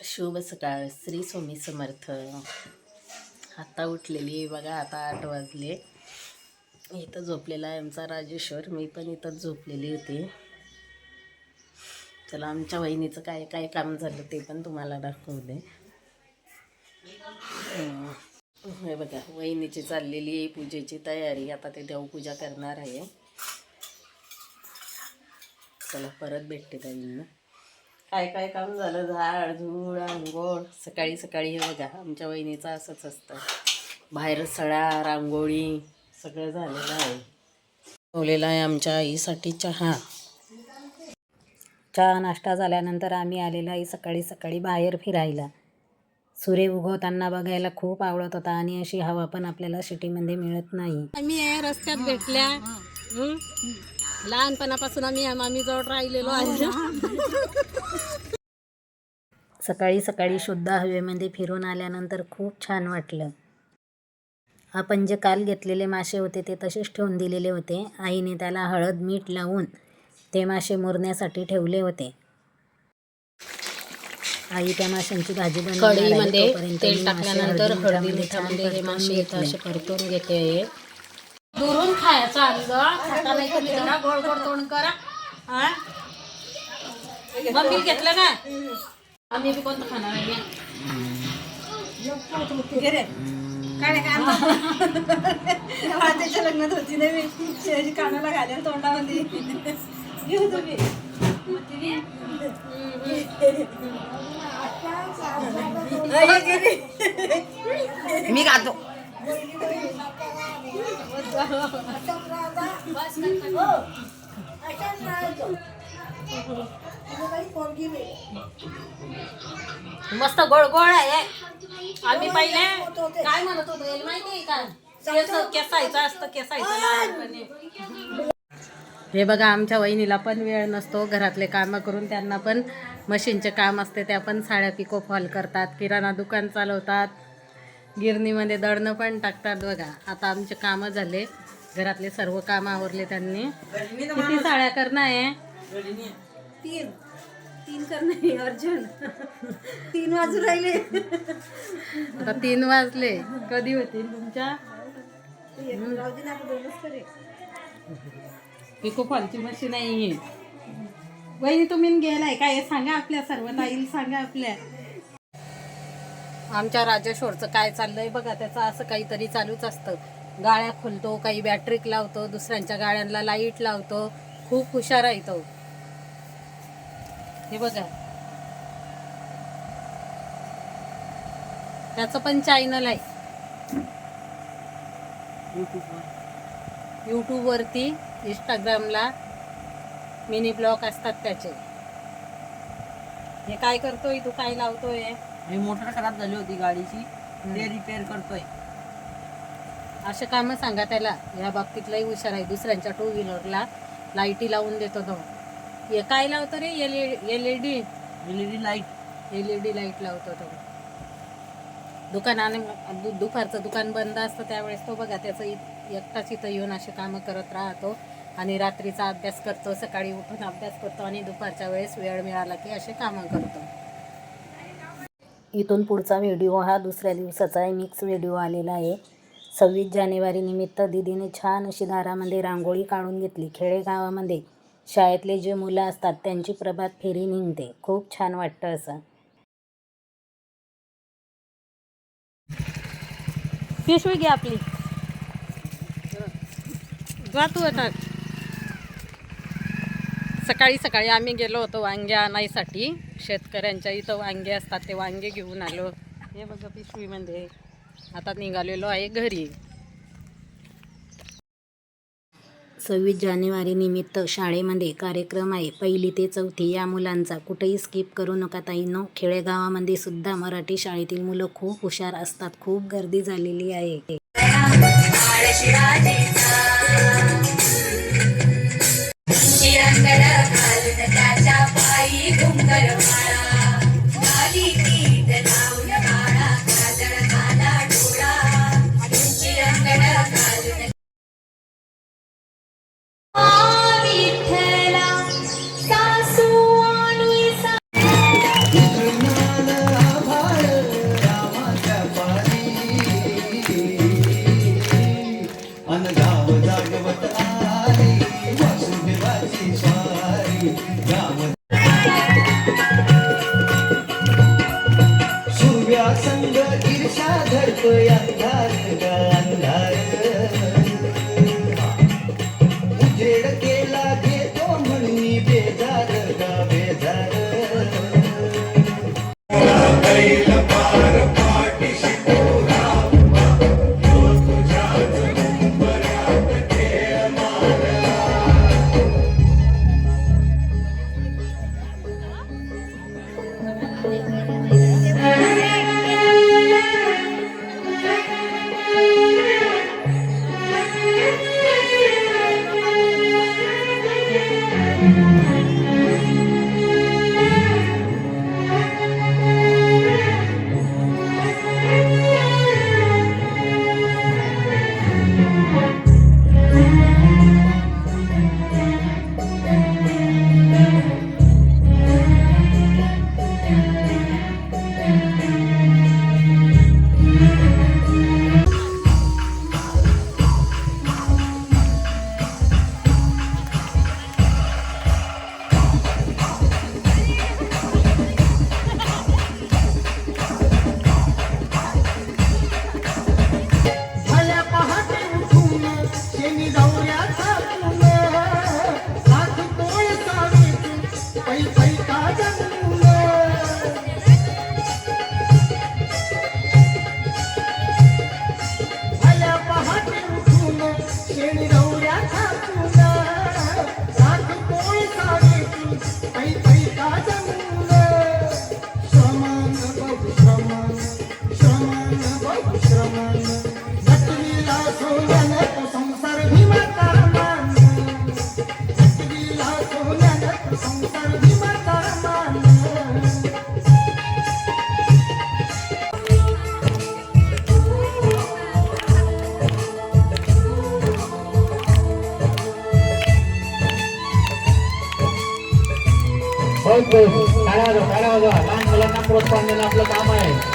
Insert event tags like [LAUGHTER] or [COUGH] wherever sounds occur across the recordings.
शुभ सकाळ. श्री स्वामी समर्थ. आता उठलेली आहे बघा आता आठ वाजले. इथं झोपलेला आहे आमचा राजेश्वर. मी पण इथंच झोपलेली होती. चला आमच्या वहिनीचं काय काय काम झालं ते पण तुम्हाला दाखवते हे बघा वहिनीची चाललेली आहे पूजेची तयारी. आता ते देवपूजा करणार आहे. चला परत भेटते त्यांना. काय काय काम झालं? झाड झूळ आंघोळ सकाळी सकाळी हे बघा आमच्या वहिनीचं असंच असतं. बाहेर सडा रांगोळी सगळं झालेलं आहे. ठेवलेला आहे आमच्या आईसाठी चहा. चहा नाश्ता झाल्यानंतर आम्ही आलेलो आहे सकाळी सकाळी बाहेर फिरायला. सूर्य उगवताना बघायला खूप आवडत होता आणि अशी हवा पण आपल्याला सिटीमध्ये मिळत नाही. आम्ही रस्त्यात भेटल्या. लहानपणापासून आम्ही या मामी जवळ राहिलेलो आहे. सकाळी सकाळी शुद्ध हवेमध्ये फिरून आल्यानंतर खूप छान वाटलं. आपण जे काल घेतलेले मासे होते ते तसेच ठेवून दिलेले होते. आईने त्याला हळद मीठ लावून ते मासे मुरण्यासाठी ठेवले होते. आई त्या माशांची भाजी आहे. तोपर्यंत तेल टाकल्यानंतर हळदी मिठामध्ये हे छान मासे असे. परतून घेते. दुरून खायचं आलं खाता नाही तुम्ही जरा गोड गोड तोंड करा. हा? मम्मी घेतलं ना? आम्ही बी कोणतं खाणार आहे? त्याच्या [LAUGHS] लग्नात होती ना मी. कानाला घालेल तोंडामध्ये. घेऊ तुम्ही. [LAUGHS] मी खातो. मस्त गोड गोड आहे. आम्ही पहिले काय म्हणत होतो याला माहिती आहे का? केस केसायचं असतं केसायचं लहानपणी. हे बघा आमच्या वहिनीला पण वेळ नसतो. घरातले कामं करून त्यांना पण मशीनचे काम असते त्या पण साड्या पिको फॉल करतात किराणा दुकान चालवतात. गिरणीमध्ये दळणं पण टाकतात बघा. आता आमचे कामं झाले. घरातले सर्व कामं आवरले त्यांनी. किती साड्या करणं आहे? तीन. तीन करणे अर्जुन. तीन वाजू राहिले. आता तीन वाजले. कधी होतील तुमच्या? पिको फॉलची मशीन आहे ही. वहिनी तुम्ही गेलाय काय हे सांगा आपल्या सर्व ताईल सांगा आपल्या. आमच्या राजेश्वरचं काय चाललंय बघा त्याचं असं काहीतरी चालूच असतं. गाळ्या खोलतो काही बॅटरीक लावतो दुसऱ्यांच्या गाड्यांना लाइट लावतो. खूप हुशार आहे तो. हे बघा. त्याचं पण चॅनल आहे. यूट्यूबवरती इंस्टाग्रामला मिनी ब्लॉग असतात त्याचे. हे काय करतोय? तू काय लावतोय? ही मोटर खराब झाली होती गाडीची. ते रिपेअर करतोय. असे कामं सांगा त्याला. या बाबतीत लई हुशार आहे. दुसऱ्यांच्या टू व्हीलरला लाईटी लावून देतो तो. हे काय लावतो रे? L L E D LED light L E D light लावतो तो. दुकानाने दु दुपारचं दुकान बंद असतं त्यावेळेस तो बघा त्याचं इ- एकटाच इथं येऊन असे कामं करत राहतो आणि रात्रीचा अभ्यास करतो सकाळी उठून अभ्यास करतो आणि दुपारच्या वेळेस वेळ मिळाला की असे कामं करतो. इथून पुढचा व्हिडिओ हा दुसऱ्या दिवसाचा आहे. मिक्स व्हिडिओ आलेला आहे. सव्वीस जानेवारी निमित्त दिदीने छान अशी दारामध्ये रांगोळी काढून घेतली. खेडेगावामध्ये शाळेतले जे मुलं असतात त्यांची प्रभात फेरी निघते. खूप छान वाटतं असं. पिशवी घ्या आपली. जातो आता. सकाळी सकाळी आम्ही गेलो होतो वांगे आणायसाठी. शेतकऱ्यांच्या इथं वांगे असतात ते वांगे घेऊन आलो. हे बघा पिशवीमध्ये. आता निघालेलो आहे घरी. सव्वीस जानेवारीनिमित्त शाळेमध्ये कार्यक्रम आहे. पहिली ते चौथी या मुलांचा कुठेही स्किप करू नका ताईनो खेडेगावामध्ये सुद्धा मराठी शाळेतील मुलं खूप हुशार असतात. खूप गर्दी झालेली आहे. प्रोत्साहन देणं आपलं काम आहे.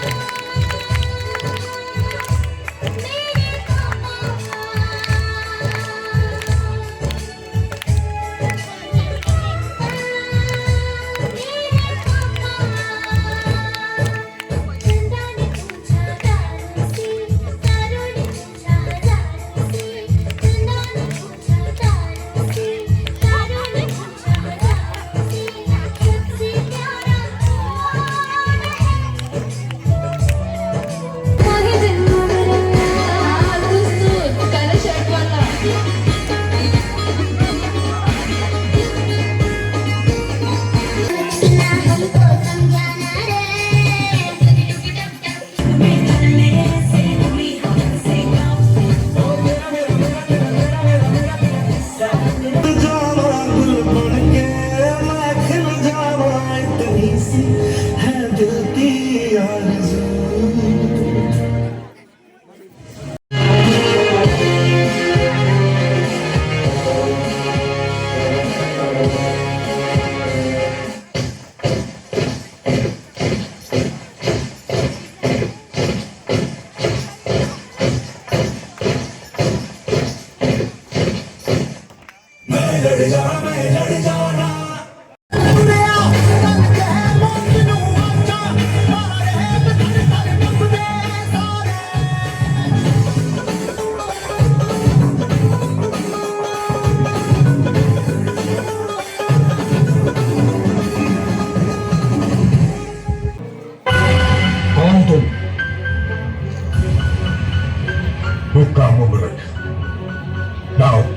Now,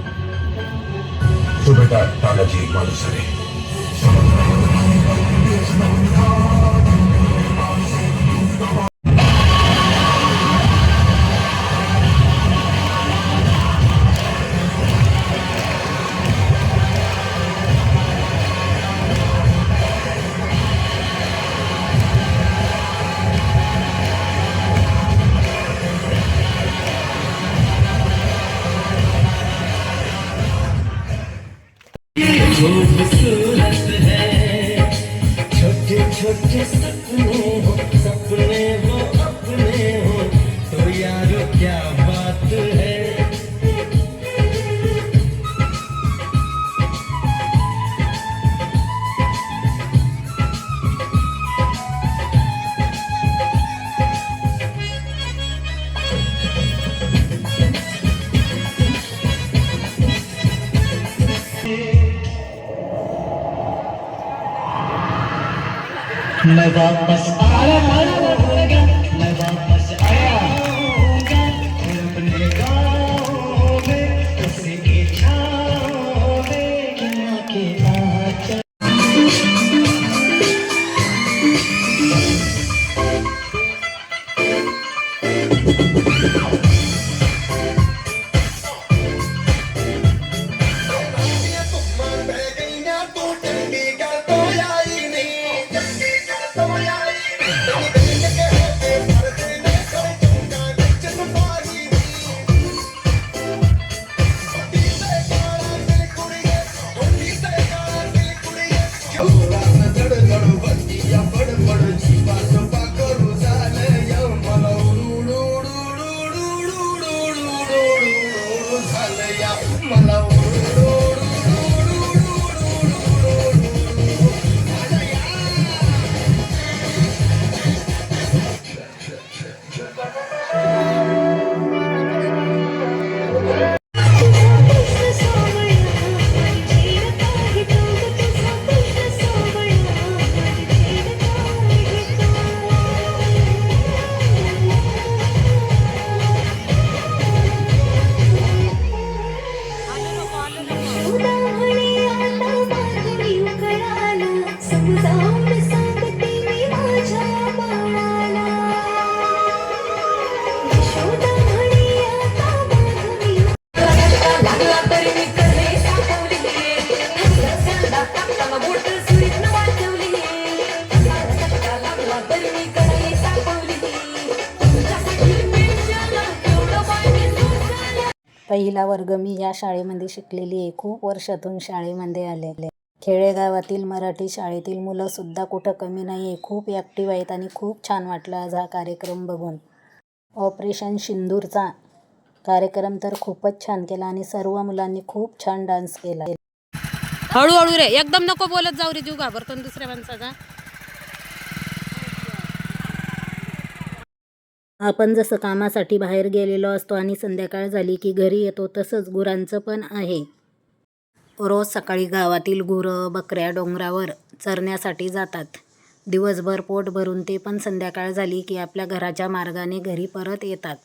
da Itália de Manusere. मैं पहिला वर्ग मी या शाळेमध्ये शिकलेली आहे. खूप वर्षातून शाळेमध्ये आलेले खेडेगावातील मराठी शाळेतील मुलंसुद्धा कुठं कमी नाही आहे खूप ॲक्टिव्ह आहेत आणि खूप छान वाटलं आज हा कार्यक्रम बघून. ऑपरेशन सिंदूरचा कार्यक्रम तर खूपच छान केला आणि सर्व मुलांनी खूप छान डान्स केला. हळूहळू रे एकदम नको बोलत जाऊ रे जीव घाबरतो दुसऱ्या माणसाचा आपण जसं कामासाठी बाहेर गेलेलो असतो आणि संध्याकाळ झाली की घरी येतो तसंच गुरांचं पण आहे. रोज सकाळी गावातील गुरं बकऱ्या डोंगरावर चरण्यासाठी जातात. दिवसभर पोट भरून ते पण संध्याकाळ झाली की आपल्या घराच्या मार्गाने घरी परत येतात.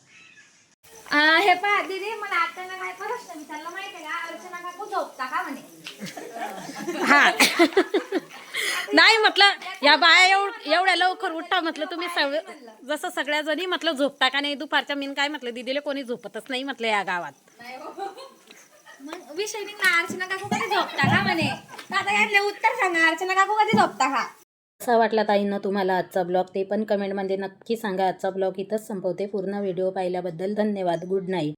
हे पहा दीदी मला आता ना काय प्रश्न विचारला माहिती आहे का? अर्चना काकू झोपता का म्हणे? हा. नाही म्हटलं या बाया एवढ एवढ्या लवकर उठा म्हटलं तुम्ही सव जसं सगळ्या जणी म्हटलं झोपता का नाही? दुपारच्या मीन काय म्हटलं दिदीला कोणी झोपतच नाही म्हटलं या गावात. मग विषय निघला अर्चना काकू कधी झोपता का म्हणे? तर आता यातले उत्तर सांगा अर्चना काकू कधी झोपता का वाटला ताईंना तुम्हाला आजचा ब्लॉग ते पण कमेंटमध्ये नक्की सांगा. आजचा ब्लॉग इथंच संपवते. पूर्ण व्हिडिओ पाहिल्याबद्दल धन्यवाद. Good night